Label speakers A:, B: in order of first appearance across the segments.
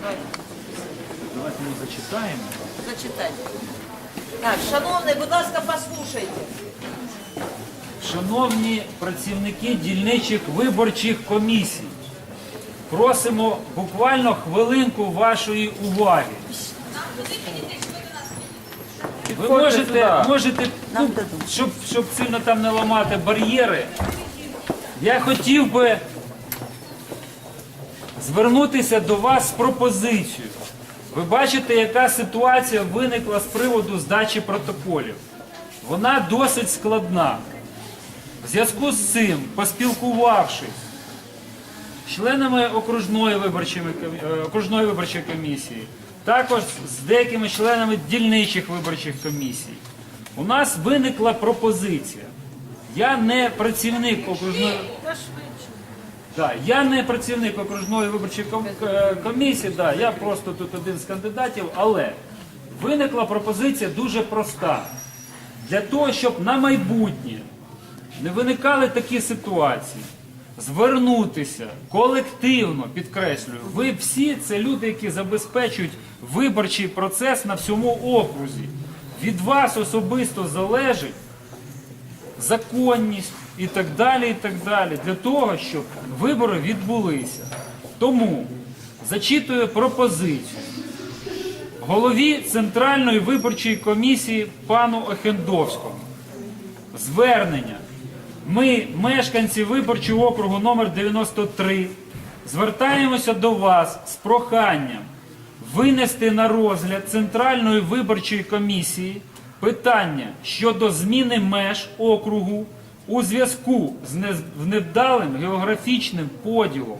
A: давайте.
B: Давайте ми зачитаємо.
A: Зачитайте. Так, шановний, будь ласка, послухайте.
B: Шановні працівники дільничих виборчих комісій, просимо буквально хвилинку вашої уваги. Ви можете, можете ну, щоб, щоб сильно там не ламати бар'єри. Я хотів би звернутися до вас з пропозицією. Ви бачите, яка ситуація виникла з приводу здачі протоколів. Вона досить складна. В зв'язку з цим, поспілкувавшись з членами окружної виборчої, е, окружної виборчої комісії, також з деякими членами дільничих виборчих комісій, у нас виникла пропозиція. Я не працівник окружної. Да, я не працівник окружної виборчої е, комісії, да, я просто тут один з кандидатів, але виникла пропозиція дуже проста. Для того, щоб на майбутнє не виникали такі ситуації, звернутися колективно, підкреслюю, ви всі це люди, які забезпечують виборчий процес на всьому окрузі. Від вас особисто залежить законність і так далі, і так далі, для того, щоб вибори відбулися. Тому зачитую пропозицію голові Центральної виборчої комісії пану Охендовському. Звернення. Ми, мешканці виборчого округу номер 93, звертаємося до вас з проханням винести на розгляд Центральної виборчої комісії питання щодо зміни меж округу у зв'язку з невдалим географічним поділом.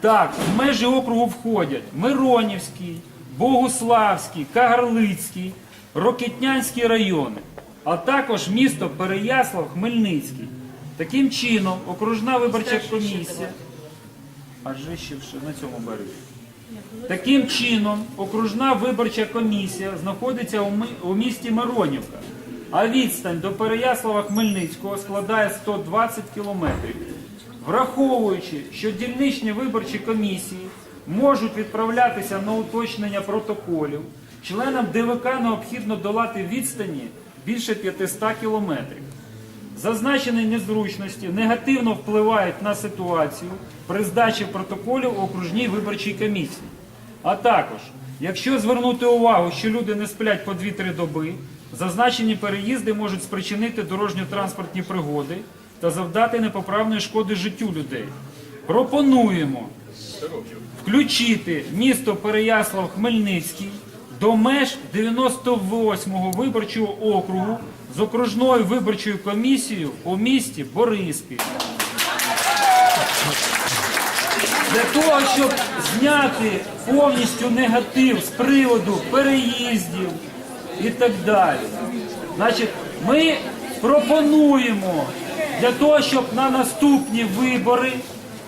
B: Так, в межі округу входять Миронівський, Богуславський, Кагарлицький, Рокетнянський райони, а також місто Переяслав, Хмельницький. Таким чином, окружна виборча комісія. А ще на цьому березі. Таким чином, окружна виборча комісія знаходиться у місті Миронівка, а відстань до Переяслава Хмельницького складає 120 кілометрів. Враховуючи, що дільничні виборчі комісії можуть відправлятися на уточнення протоколів, членам ДВК необхідно долати відстані більше 500 кілометрів. Зазначені незручності негативно впливають на ситуацію при здачі протоколів у окружній виборчій комісії. А також, якщо звернути увагу, що люди не сплять по 2-3 доби, зазначені переїзди можуть спричинити дорожньо-транспортні пригоди та завдати непоправної шкоди життю людей. Пропонуємо включити місто Переяслав Хмельницький до меж 98-го виборчого округу з окружною виборчою комісією у місті Бориспіль. Для того, щоб зняти повністю негатив з приводу переїздів і так далі. Значить, ми пропонуємо для того, щоб на наступні вибори,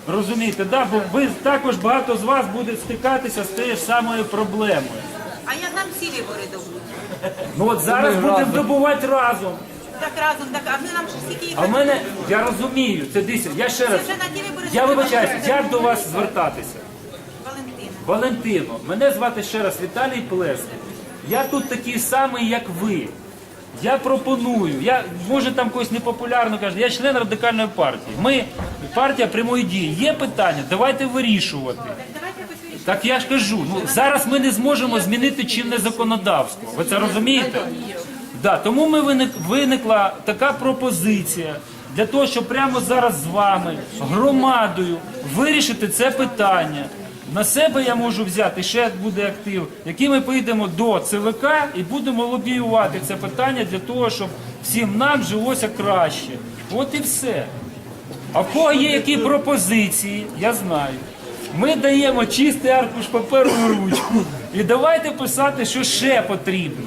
B: розумієте, да, бо ви також багато з вас буде стикатися з тією ж самою проблемою.
A: А як нам всі вибори дадуть?
B: Ну от зараз будемо добувати разом.
A: Так разом, так, а ми нам ще скільки їх
B: А в мене, я розумію, це дивіться, я ще раз,
A: Це вже на ті
B: я вибачаюся, як до вас звертатися?
A: Валентина.
B: Валентино, мене звати ще раз Віталій Плесник. Я тут такий самий, як ви. Я пропоную, я може там когось непопулярно каже, я член радикальної партії. Ми партія прямої дії. Є питання, давайте вирішувати. Так я ж кажу, ну зараз ми не зможемо змінити чинне законодавство. Ви це розумієте? Да, тому ми виник, виникла така пропозиція для того, щоб прямо зараз з вами, громадою, вирішити це питання. На себе я можу взяти ще буде актив, який ми поїдемо до ЦВК і будемо лобіювати це питання для того, щоб всім нам жилося краще. От і все. А в кого є які пропозиції, я знаю. Ми даємо чистий аркуш паперу і ручку. І давайте писати, що ще потрібно.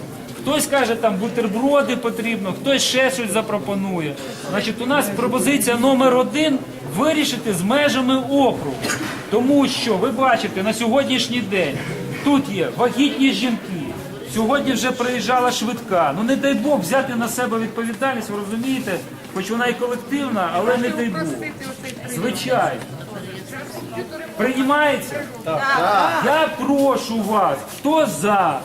B: Хтось каже, там бутерброди потрібно, хтось ще щось запропонує. Значить, у нас пропозиція номер один вирішити з межами округу. Тому що ви бачите, на сьогоднішній день тут є вагітні жінки. Сьогодні вже приїжджала швидка. Ну не дай Бог взяти на себе відповідальність, ви розумієте, хоч вона і колективна, але не дай Бог. Звичайно. Приймається? Я прошу вас, хто за?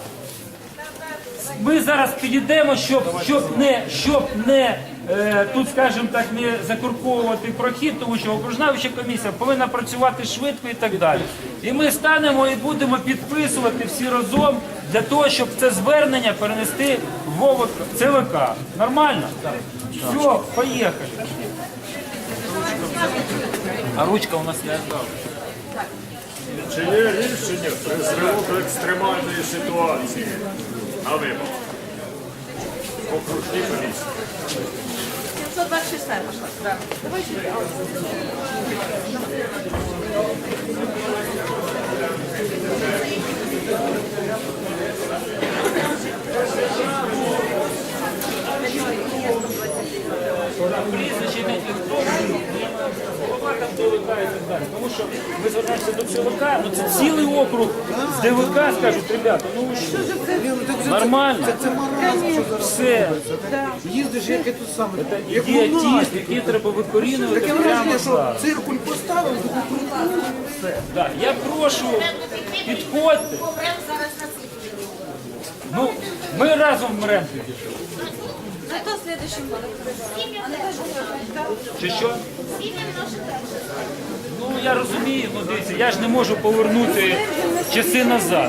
B: Ми зараз підійдемо, щоб, щоб не, щоб не е, тут, скажімо так, не закурковувати прохід, тому що окружна вища комісія повинна працювати швидко і так далі. І ми станемо і будемо підписувати всі разом для того, щоб це звернення перенести в ЦВК. Нормально? Все, поїхали. А ручка у нас не здала.
C: Чи є рішення призвело до екстремальної ситуації на виборах? Окружні комісії.
A: 726 пошла. Да. Давайте.
B: прізвище, не хто голова там ДВК і так далі. Тому що ми звертаємося до ЦВК, ну це цілий округ з ДВК скажуть, ребята, ну ви що? Нормально. Все.
D: Їздиш, як тут саме. Як
B: Ідіотізм, який треба викорінювати
D: Таке
B: прямо
D: враження, що
B: зараз.
D: циркуль поставив,
B: Да. Я прошу, підходьте. Ну, ми разом в МРЕМ підійшли.
E: Зато следующим годом.
B: Чи що? Ну я розумію, ну дивіться, я ж не можу повернути часи назад.